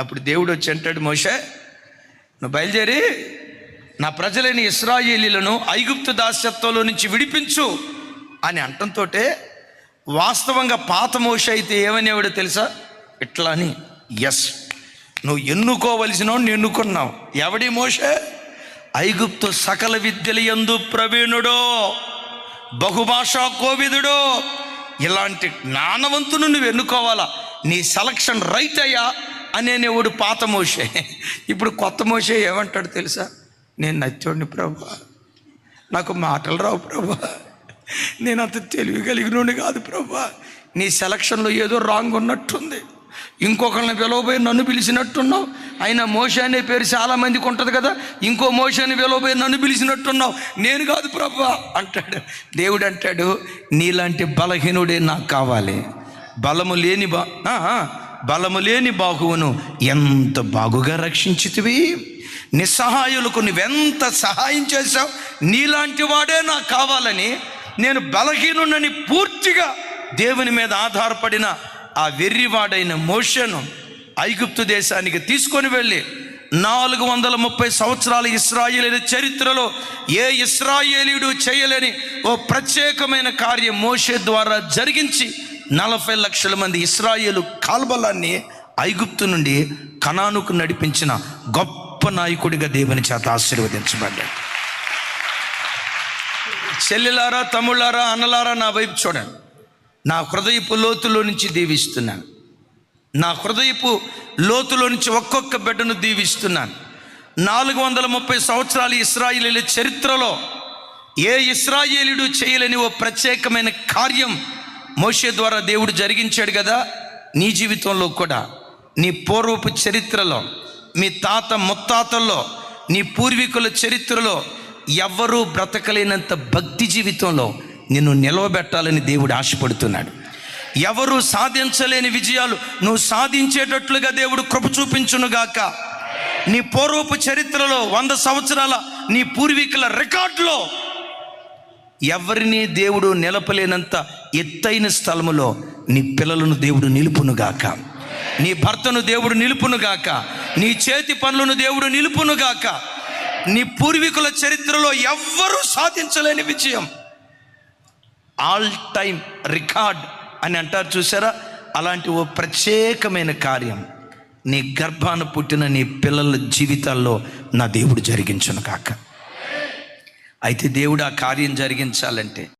అప్పుడు దేవుడు వచ్చి అంటాడు మోషే నువ్వు బయలుదేరి నా ప్రజలైన ఇస్రాయేలీలను ఐగుప్తు దాస్యత్వంలో నుంచి విడిపించు అని అంటంతో వాస్తవంగా పాత మోష అయితే ఏమనేవాడో తెలుసా? ఇట్లా అని ఎస్ నువ్వు ఎన్నుకోవలసిన ఎన్నుకున్నావు. ఎవడి మోషే? ఐగుప్తు సకల విద్యలు ఎందు ప్రవీణుడో బహుభాషా కోవిదుడో. ఇలాంటి జ్ఞానవంతును నువ్వు ఎన్నుకోవాలా? నీ సెలక్షన్ రైట్ అయ్యా. అనేవాడు పాత మోషే. ఇప్పుడు కొత్త మోసే ఏమంటాడు తెలుసా? నేను నచ్చోడిని ప్రభా. నాకు మాటలు రావు ప్రభా. నేను అంత తెలివి కలిగినోడిని కాదు ప్రభా. నీ సెలక్షన్లో ఏదో రాంగ్ ఉన్నట్టుంది. ఇంకొకరిని పిలవబోయి నన్ను పిలిచినట్టున్నావు. అయినా మోష అనే పేరు చాలామందికి ఉంటుంది కదా. ఇంకో మోష అని పిలవబోయి నన్ను పిలిచినట్టున్నావు. నేను కాదు ప్రభా. అంటాడు. దేవుడు అంటాడు నీలాంటి బలహీనుడే నాకు కావాలి. బలము లేని బా బలము లేని బాహువును ఎంత బాగుగా రక్షించితివి? నిస్సహాయులకు నువ్వెంత సహాయం చేశావు? నీలాంటి వాడే నాకు కావాలని నేను బలహీనునని పూర్తిగా దేవుని మీద ఆధారపడిన ఆ వెర్రివాడైన మోషను ఐగుప్తు దేశానికి తీసుకొని వెళ్ళి నాలుగు వందల ముప్పై సంవత్సరాల ఇస్రాయేలీల చరిత్రలో ఏ ఇస్రాయేలీయుడు చేయలేని ఓ ప్రత్యేకమైన కార్యం మోషే ద్వారా జరిగించి నలభై లక్షల మంది ఇస్రాయేలు కాల్బలాన్ని ఐగుప్తు నుండి కనానుకు నడిపించిన గొప్ప నాయకుడిగా దేవుని చేత ఆశీర్వదించబడ్డాడు. చెల్లెలారా తమ్ముళ్ళారా అన్నలారా నా వైపు చూడండి. నా హృదయపు లోతులో నుంచి దీవిస్తున్నాను. నా హృదయపు లోతులో నుంచి ఒక్కొక్క బిడ్డను దీవిస్తున్నాను. నాలుగు వందల ముప్పై సంవత్సరాలు ఇస్రాయిలీల చరిత్రలో ఏ ఇస్రాయేలీడు చేయలేని ఓ ప్రత్యేకమైన కార్యం మోషే ద్వారా దేవుడు జరిగించాడు కదా నీ జీవితంలో కూడా నీ పూర్వపు చరిత్రలో మీ తాత ముత్తాతల్లో నీ పూర్వీకుల చరిత్రలో ఎవ్వరూ బ్రతకలేనంత భక్తి జీవితంలో నిన్ను నిలవబెట్టాలని దేవుడు ఆశపడుతున్నాడు. ఎవరు సాధించలేని విజయాలు నువ్వు సాధించేటట్లుగా దేవుడు కృప చూపించునుగాక నీ పూర్వపు చరిత్రలో వంద సంవత్సరాల నీ పూర్వీకుల రికార్డులో ఎవరిని దేవుడు నిలపలేనంత ఎత్తైన స్థలములో నీ పిల్లలను దేవుడు నిలుపునుగాక. నీ భర్తను దేవుడు నిలుపునుగాక. నీ చేతి పనులను దేవుడు నిలుపునుగాక. నీ పూర్వీకుల చరిత్రలో ఎవ్వరూ సాధించలేని విజయం. ఆల్ టైమ్ రికార్డ్ అని అంటారు చూసారా? అలాంటి ఓ ప్రత్యేకమైన కార్యం. నీ గర్భాన పుట్టిన నీ పిల్లల జీవితాల్లో నా దేవుడు జరిగించును కాక అయితే దేవుడు ఆ కార్యం జరిగించాలంటే